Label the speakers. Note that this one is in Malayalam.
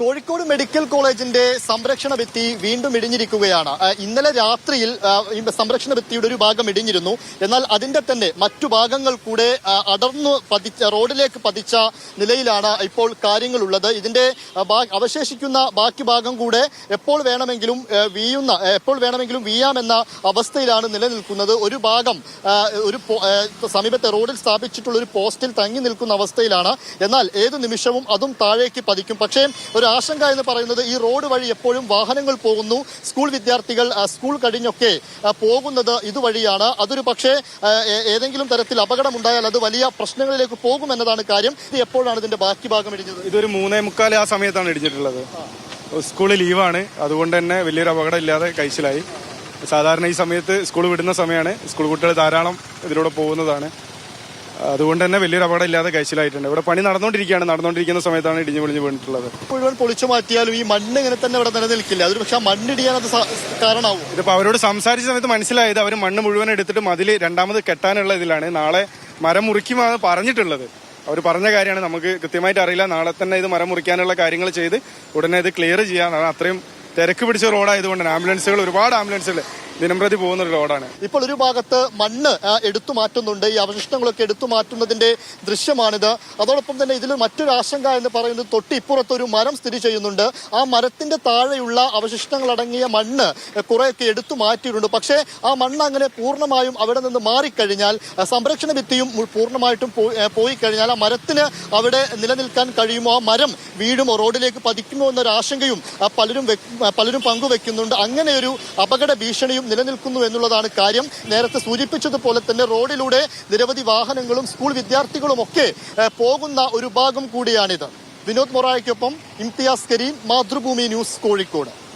Speaker 1: കോഴിക്കോട് മെഡിക്കൽ കോളേജിന്റെ സംരക്ഷണ ഭിത്തി വീണ്ടും ഇടിഞ്ഞിരിക്കുകയാണ്. ഇന്നലെ രാത്രിയിൽ ഈ സംരക്ഷണ ഭിത്തിയുടെ ഒരു ഭാഗം ഇടിഞ്ഞിരുന്നു. എന്നാൽ അതിന്റെ തന്നെ മറ്റു ഭാഗങ്ങൾ കൂടെ അടർന്നു പതിച്ച റോഡിലേക്ക് പതിച്ച നിലയിലാണ് ഇപ്പോൾ കാര്യങ്ങളുള്ളത്. ഇതിന്റെ അവശേഷിക്കുന്ന ബാക്കി ഭാഗം കൂടെ എപ്പോൾ വേണമെങ്കിലും വീയുന്ന എപ്പോൾ വേണമെങ്കിലും വീയാമെന്ന അവസ്ഥയിലാണ് നിലനിൽക്കുന്നത്. ഒരു ഭാഗം ഒരു സമീപത്തെ റോഡിൽ സ്ഥാപിച്ചിട്ടുള്ള ഒരു പോസ്റ്റിൽ തങ്ങി നിൽക്കുന്ന അവസ്ഥയിലാണ്. എന്നാൽ ഏതു നിമിഷവും അതും താഴേക്ക് പതിക്കും. പക്ഷേ ഒരു ആശങ്ക എന്ന് പറയുന്നത് ഈ റോഡ് വഴി എപ്പോഴും വാഹനങ്ങൾ പോകുന്നു. സ്കൂൾ വിദ്യാർത്ഥികൾ സ്കൂൾ കഴിഞ്ഞൊക്കെ പോകുന്നത് ഇതുവഴിയാണ്. അതൊരു പക്ഷേ ഏതെങ്കിലും തരത്തിൽ അപകടം ഉണ്ടായാൽ അത് വലിയ പ്രശ്നങ്ങളിലേക്ക് പോകുമെന്നതാണ് കാര്യം. ഇത് എപ്പോഴാണ് ഇതിന്റെ ബാക്കി ഭാഗം ഇടിഞ്ഞത്?
Speaker 2: ഇതൊരു മൂന്നേ മുക്കാൽ ആ സമയത്താണ് ഇടിഞ്ഞിട്ടുള്ളത്. സ്കൂൾ ലീവാണ്. അതുകൊണ്ട് തന്നെ വലിയൊരു അപകടം ഇല്ലാതെ കഴിച്ചിലായി സാധാരണ ഈ സമയത്ത് സ്കൂൾ വിടുന്ന സമയമാണ് സ്കൂൾ കുട്ടികൾ ധാരാളം ഇതിലൂടെ പോകുന്നതാണ്. അതുകൊണ്ട് തന്നെ വലിയൊരു അപകടം ഇല്ലാതെ കഴിച്ചിലായിട്ടുണ്ട് ഇവിടെ പണി നടന്നുകൊണ്ടിരിക്കുകയാണ്. നടന്നുകൊണ്ടിരിക്കുന്ന സമയത്താണ് ഇടിഞ്ഞു പൊളിഞ്ഞു വീണിട്ടുള്ളത്.
Speaker 1: മുഴുവൻ പൊളിച്ചു മാറ്റിയാലും ഈ മണ്ണ് ഇങ്ങനെ തന്നെ ഇവിടെ നിലനിൽക്കില്ല. അതൊരു പക്ഷേ മണ്ണ് മണ്ണിടിയാൻ അത് കാരണമാവും.
Speaker 2: ഇതിപ്പോൾ അവരോട് സംസാരിച്ച സമയത്ത് മനസ്സിലായത് അവർ മണ്ണ് മുഴുവൻ എടുത്തിട്ട് മതിൽ രണ്ടാമത് കെട്ടാനുള്ള ഇതിലാണ്. നാളെ മരം മുറിക്കുമാണ് പറഞ്ഞിട്ടുള്ളത്. അവർ പറഞ്ഞ കാര്യമാണ് നമുക്ക് കൃത്യമായിട്ട് അറിയില്ല. നാളെ തന്നെ ഇത് മരം മുറിക്കാനുള്ള കാര്യങ്ങൾ ചെയ്ത് ഉടനെ ഇത് ക്ലിയർ ചെയ്യാൻ അത്രയും തിരക്ക് പിടിച്ച റോഡായതുകൊണ്ട് തന്നെ ആംബുലൻസുകൾ ഒരുപാട് ആംബുലൻസുകൾ ദിനംപ്രതി പോകുന്ന ഒരു റോഡാണ്
Speaker 1: ഇപ്പോൾ ഒരു ഭാഗത്ത് മണ്ണ് എടുത്തു മാറ്റുന്നുണ്ട്. ഈ അവശിഷ്ടങ്ങളൊക്കെ എടുത്തു മാറ്റുന്നതിന്റെ ദൃശ്യമാണിത്. അതോടൊപ്പം തന്നെ ഇതിൽ മറ്റൊരു ആശങ്ക എന്ന് പറയുന്നത് തൊട്ട് ഇപ്പുറത്ത് ഒരു മരം സ്ഥിതി ചെയ്യുന്നുണ്ട്. ആ മരത്തിന്റെ താഴെയുള്ള അവശിഷ്ടങ്ങൾ അടങ്ങിയ മണ്ണ് കുറെയൊക്കെ എടുത്തു മാറ്റിയിട്ടുണ്ട്. പക്ഷേ ആ മണ്ണ് അങ്ങനെ പൂർണമായും അവിടെ നിന്ന് മാറിക്കഴിഞ്ഞാൽ സംരക്ഷണ ഭിത്തിയും പൂർണമായിട്ടും പോയി- കഴിഞ്ഞാൽ ആ മരത്തിന് അവിടെ നിലനിൽക്കാൻ കഴിയുമോ? ആ മരം വീഴുമോ റോഡിലേക്ക് പതിക്കുമോ എന്നൊരു ആശങ്കയും പലരും പലരും പങ്കുവെക്കുന്നുണ്ട്. അങ്ങനെ ഒരു അപകട ഭീഷണിയും നിലനിൽക്കുന്നു എന്നുള്ളതാണ് കാര്യം. നേരത്തെ സൂചിപ്പിച്ചതുപോലെ തന്നെ റോഡിലൂടെ നിരവധി വാഹനങ്ങളും സ്കൂൾ വിദ്യാർത്ഥികളും ഒക്കെ പോകുന്ന ഒരു ഭാഗം കൂടിയാണിത്. വിനോദ് മൊറായ്ക്കൊപ്പം ഇംതിയാസ് കരീം മാതൃഭൂമി ന്യൂസ് കോഴിക്കോട്.